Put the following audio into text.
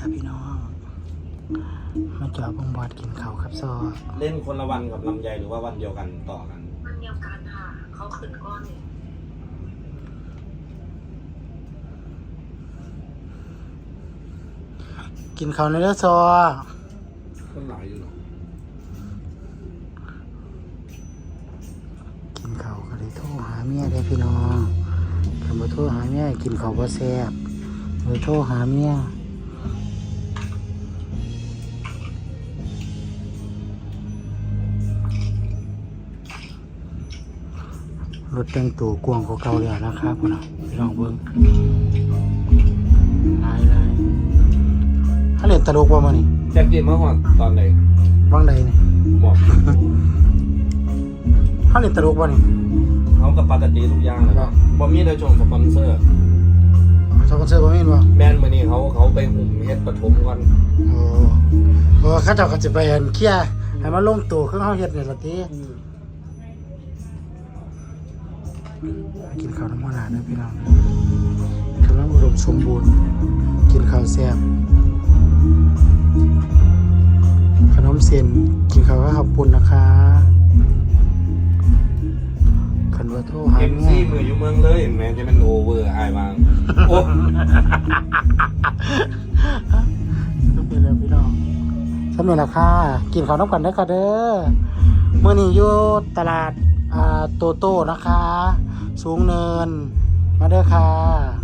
ครับพี่น้อง มาจอบงบอดกินข้าวครับซอเล่นคนละวันกับลำไยหรือว่าวันเดียวกันต่อกัน มันเดียวกันค่ะ เขาขึ้นก้อนนี่กินข้าวในเด้อซอคนหลายอยู่หรอกินข้าวก็เลยโทรหาเมียได้อพี่น้องคำว่าโทรหาเมียกินข้าวบ่แซ่บเลยโทรหาเมีย รถแต่งตัวกวางกว่าเก่าแล้วนะครับพี่น้องพี่น้องเบิ้งลายลายถ้าเล่นตลกว่ามานี่แจ็คเกมเมื่อวานตอนไหนว่างใดนี่บอกถ้าเล่นตลกว่านี่เขากับปกติทุกอย่างเลยครับบอมีได้ชงสปอนเซอร์สปอนเซอร์บ่มีบ่แบรนด์มือนี้เขาเขาไปหุ่มเฮ็ดปฐมก่อนโอ้เพราะว่าเขาเจ้าก็จะไปอันเคลียร์ให้มันลงตัวคือเฮาเฮ็ดนี่ล่ะติ กินข้าวน้ำมันหลานเด้อพี่น้องกำลังอุดมสมบูรณ์ กินข้าวแซ่บขนมเส้นกินข้าวกับข้าวปุ้นนะคะคันว่าโทรหาเอ็มเมีซียมืออยู่เมืองเลยแม้จะเป็นโอเวอร์ไอ้บางโอ้ก็เป็นแล้วพี่น้องสำเร็จแล้วค่ะกินข้าวน้ำกันได้อค่ะเด้อเมื่อนี้อยู่ตลาดอ่า โตโต้นะคะ สูงเนิน มาเด้อค่ะ